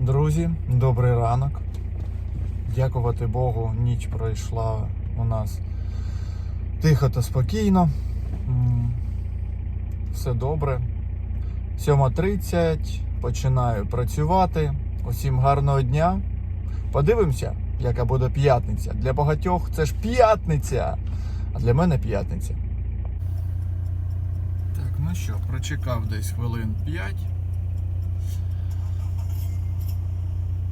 Друзі, добрий ранок. Дякувати Богу, ніч пройшла у нас тихо та спокійно. Все добре. 7.30, починаю працювати. Усім гарного дня. Подивимося, яка буде п'ятниця. Для багатьох це ж п'ятниця, а для мене п'ятниця. Так, ну що, прочекав десь хвилин 5.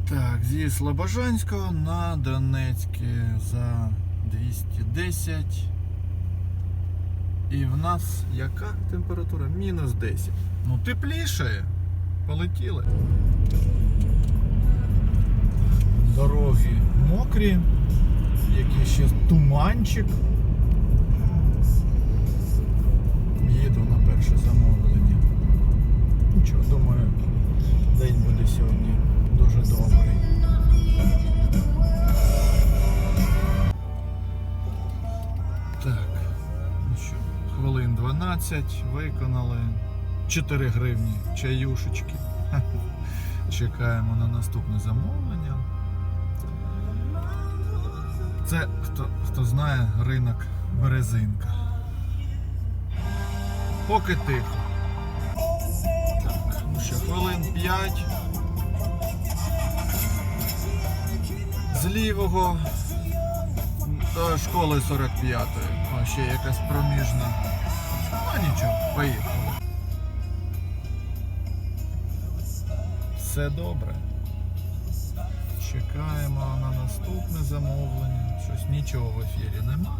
Так, зі Слобожанського на Донецьке за 210. І в нас яка температура? Мінус 10. Ну тепліше. Полетіли. Дороги мокрі. Який ще туманчик. Їду на перше замовлення. Нічого, думаю, 12 виконали. 4 гривні чаюшечки. Чекаємо на наступне замовлення. Це хто, хто знає ринок Березинка. Поки тихо. Так, ну хвилин 5. З лівого до школи 45-ї. О, ще якась проміжна. Поїхали. Все добре. Чекаємо на наступне замовлення. Щось нічого в ефірі нема.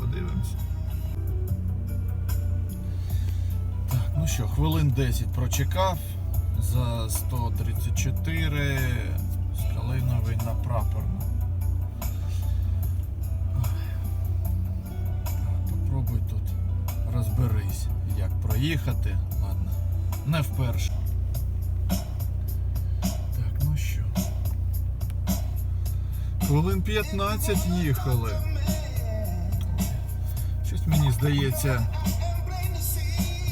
Подивимося. Так, ну що, хвилин 10 прочекав за 134 з Калиновий на прапорну. Попробуй тут розберись, як проїхати. Ладно, не вперше. Так, ну що. Хвилин 15 їхали. Щось мені здається,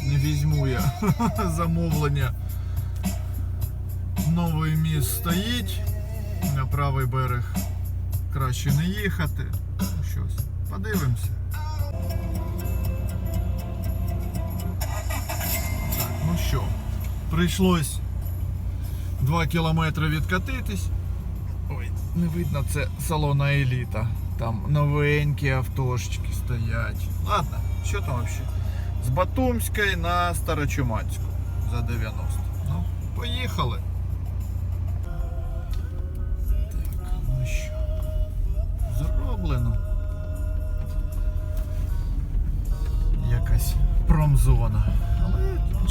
не візьму я замовлення. Новий міст стоїть. На правий берег краще не їхати. Ну, Щось. Подивимося. Прийшлось 2 кілометри відкатитись. Ой, не видно, це салона еліта. Там новенькі автошечки стоять. Ладно, що там взагалі? З Батумської на Старочумацьку за 90. Ну, поїхали. Так, ну що. Зроблено. Якась промзона.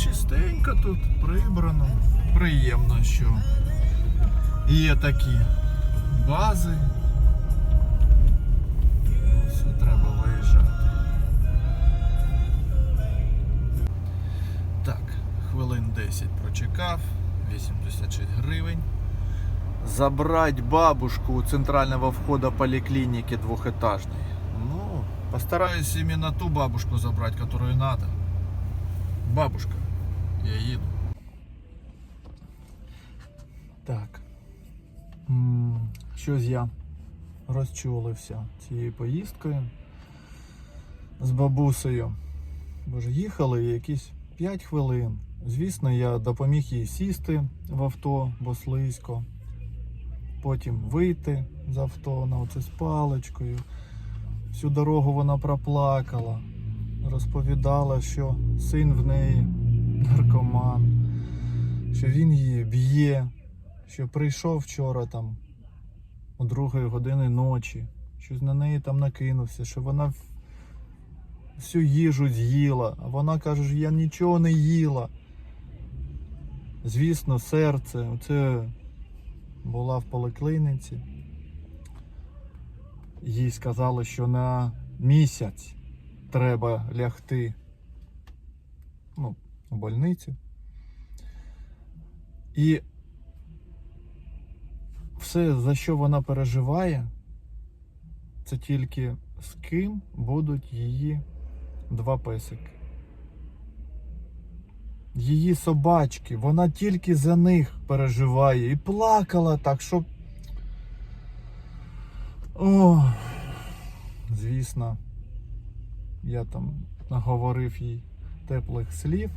Чистенько тут, прибрано. Приємно, що є такі бази. Все треба виїжджати. Так, хвилин 10 прочекав, 86 гривень. Забрать бабушку у центрального входа поликлиники двухэтажной. Ну, постараюсь именно ту бабушку забрать, которую надо. Бабушка, я еду. Так. Щось я розчулився цією поїздкою з бабусею. Бо ж їхали якісь 5 хвилин. Звісно, я допоміг їй сісти в авто, бо слизько. Потім вийти з авто на оце з паличкою. Всю дорогу вона проплакала, розповідала, що син в неї наркоман, що він її б'є, що прийшов вчора там о другої години ночі, що на неї там накинувся, що вона всю їжу з'їла, а вона каже, що я нічого не їла. Звісно, серце, оце була в поликлиниці. Їй сказали, що на місяць треба лягти ну, у больницю. І все, за що вона переживає, це тільки з ким будуть її два песики. її собачки. Вона тільки за них переживає. І плакала так, що. О, звісно, я там наговорив їй теплих слів.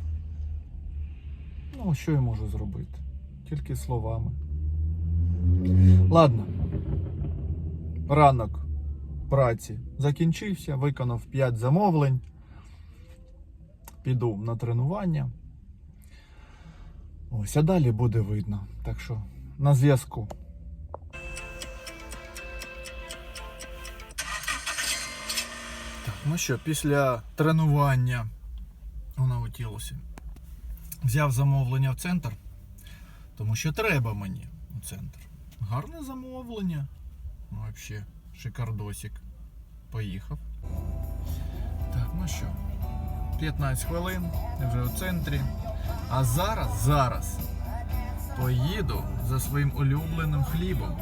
Ну, що я можу зробити? Тільки словами. Ладно. Ранок праці закінчився, виконав 5 замовлень. Піду на тренування. Ось, а далі буде видно. Так що на зв'язку. Так, ну що, після тренування вона утілося. Взяв замовлення в центр, тому що треба мені у центр. Гарне замовлення. Ну, Взагалі, шикардосик. Поїхав. Так, ну що, 15 хвилин, вже у центрі. А зараз, зараз поїду за своїм улюбленим хлібом.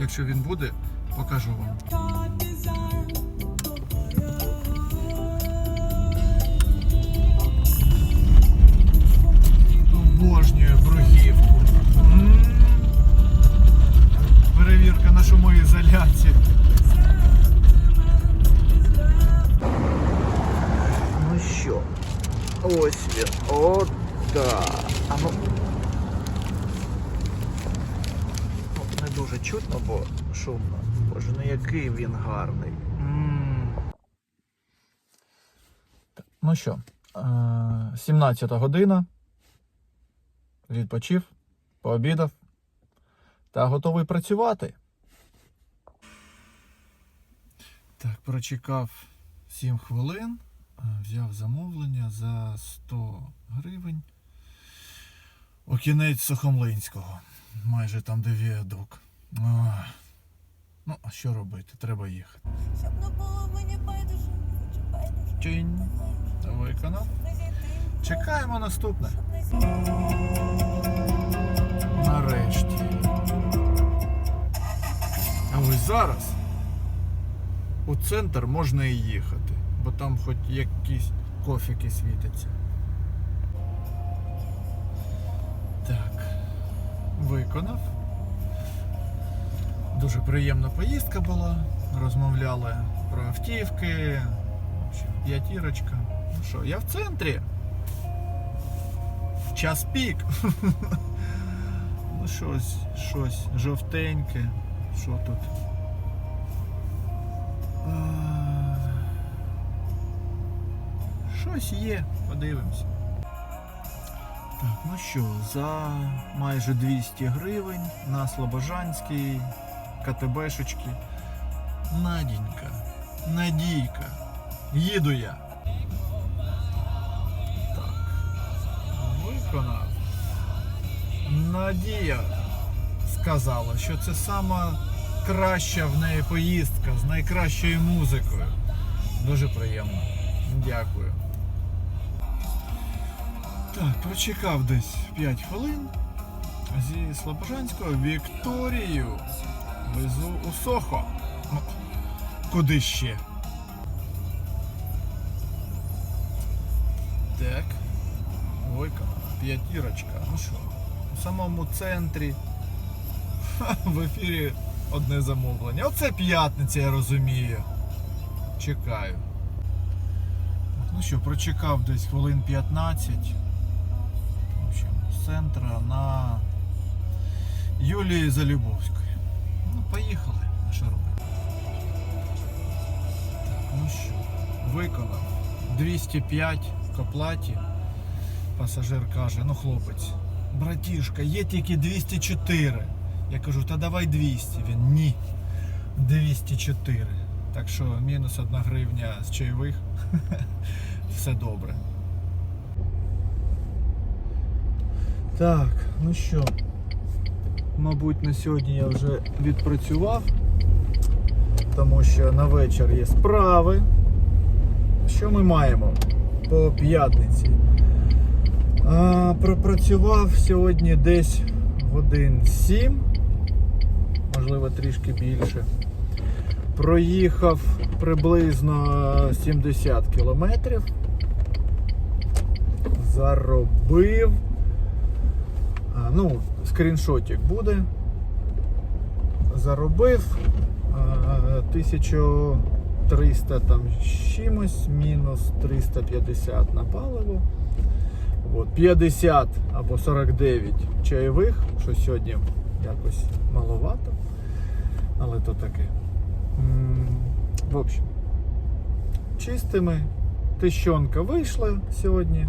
Якщо він буде, покажу вам. Обожнюю брухівку. Перевірка на шумоізоляцію. Ну що, ось він. От так. А ну. Не дуже чутно, бо шумно. Боже, ну який він гарний. Ну що, е, 17 година. Відпочив, пообідав та готовий працювати. Так, прочекав 7 хвилин. Взяв замовлення за 100 гривень. У кінець Сухомлинського. Майже там, де віадук. Ну, а що робити? Треба їхати. Щоб не було мені байдуже, хочу байдуже. Чинь. Чекаємо наступне. Нарешті. А ось зараз у центр можна і їхати, бо там хоч якісь кофіки світяться. Так, виконав. Дуже приємна поїздка була. Розмовляли про автівки. П'ятірочка. Ну що, я в центрі. Час пік. Ну щось, щось жовтеньке. Що тут? Щось є, подивимося. Так, ну що, за майже 200 гривень на Слобожанській КТБшечки. Надінька, Надійка, їду я. Виконав. Надія сказала, що це сама краща в неї поїздка з найкращою музикою. Дуже приємно. Дякую. Так, прочекав десь 5 хвилин. Зі Слобожанського Вікторію везу у Сохо. Куди ще? Так. Виконав. П'ятірочка. Ну що, у самому центрі. В ефірі одне замовлення. Оце п'ятниця, я розумію. Чекаю. Ну що, прочекав десь хвилин 15. В общем, з центра на Юлії Залюбовської. Ну, поїхали. А Що? Так, ну що, виконав 205 к оплаті. Пасажир каже, ну хлопець, братішка, є тільки 204. Я кажу, та давай 200. Він ні. 204. Так що мінус 1 гривня з чайових. Все добре. Так, ну що, мабуть, на сьогодні я вже відпрацював, тому що на вечір є справи. Що ми маємо по п'ятниці? Пропрацював сьогодні десь годин 7, можливо трішки більше. Проїхав приблизно 70 кілометрів. заробив. Ну, скріншотик буде. Заробив 1300 там чимось, мінус 350 на паливо. От, 50 або 49 чайових, що сьогодні якось маловато. Але то таке. В общем, чистими. Тищонка вийшла сьогодні.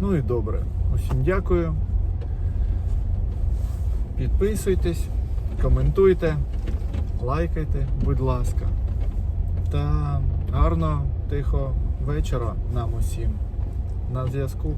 Ну і добре. Усім дякую. Підписуйтесь, коментуйте, лайкайте, будь ласка. Та гарного, тихого вечора нам усім. На зв'язку.